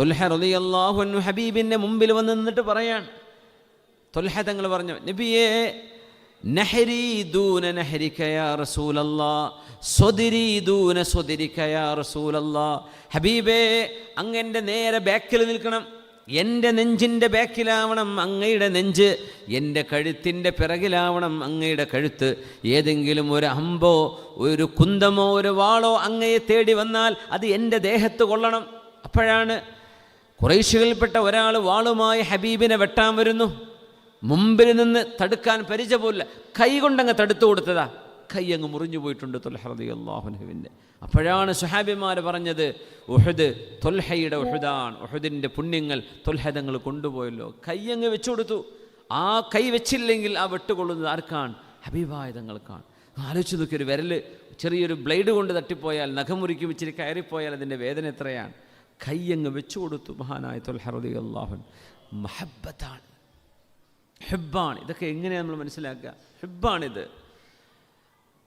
തൊൽഹ റളിയല്ലാഹു ഹബീബിന്റെ മുമ്പിൽ വന്ന് നിന്നിട്ട് പറയാണ്. തൊൽഹ തങ്ങൾ പറഞ്ഞു നബിയേ നഹരി ദൂന നഹരിക റസൂലല്ലാ ദൂന റസൂലല്ലാ. ഹബീബേ അങ്ങന്റെ നേരെ ബാക്കിൽ നിൽക്കണം. എന്റെ നെഞ്ചിന്റെ ബാക്കിലാവണം അങ്ങയുടെ നെഞ്ച്. എന്റെ കഴുത്തിന്റെ പിറകിലാവണം അങ്ങയുടെ കഴുത്ത്. ഏതെങ്കിലും ഒരു അമ്പോ ഒരു കുന്തമോ ഒരു വാളോ അങ്ങയെ തേടി വന്നാൽ അത് എന്റെ ദേഹത്ത് കൊള്ളണം. അപ്പോഴാണ് കുറേശികളിൽപ്പെട്ട ഒരാൾ വാളുമായി ഹബീബിനെ വെട്ടാൻ വരുന്നു. മുമ്പിൽ നിന്ന് തടുക്കാൻ പരിചയമില്ല. കൈ കൊണ്ടങ്ങ് തടുത്തു കൊടുത്തതാ. കൈ അങ്ങ് മുറിഞ്ഞു പോയിട്ടുണ്ട് തൊൽഹറതി അള്ളാഹുനുവിന്റെ അപ്പോഴാണ് സുഹാബിമാർ പറഞ്ഞത് ഉഹദ് തൊൽഹയുടെ ഉഹദാണ്. ഉഹദിന്റെ പുണ്യങ്ങൾ തൊൽഹദങ്ങൾ കൊണ്ടുപോയല്ലോ. കൈ അങ്ങ് വെച്ചു കൊടുത്തു. ആ കൈ വെച്ചില്ലെങ്കിൽ ആ വെട്ടുകൊള്ളുന്നത് ആർക്കാണ്? ഹബീബായ തങ്ങൾക്കാണ്. ആലോചിച്ച് നോക്കി വിരൽ ചെറിയൊരു ബ്ലേഡ് കൊണ്ട് തട്ടിപ്പോയാൽ നഖമുറിക്കും ഇച്ചിരി കയറിപ്പോയാൽ അതിന്റെ വേദന എത്രയാണ്? കൈ അങ്ങ് വെച്ചു കൊടുത്തു മഹാനായ തൊൽഹറദി അള്ളാഹുൻ മഹബത്താണ് ഹെബ്ബാണ്. ഇതൊക്കെ എങ്ങനെയാണ് നമ്മൾ മനസ്സിലാക്കുക? ഹെബ്ബാണിത്.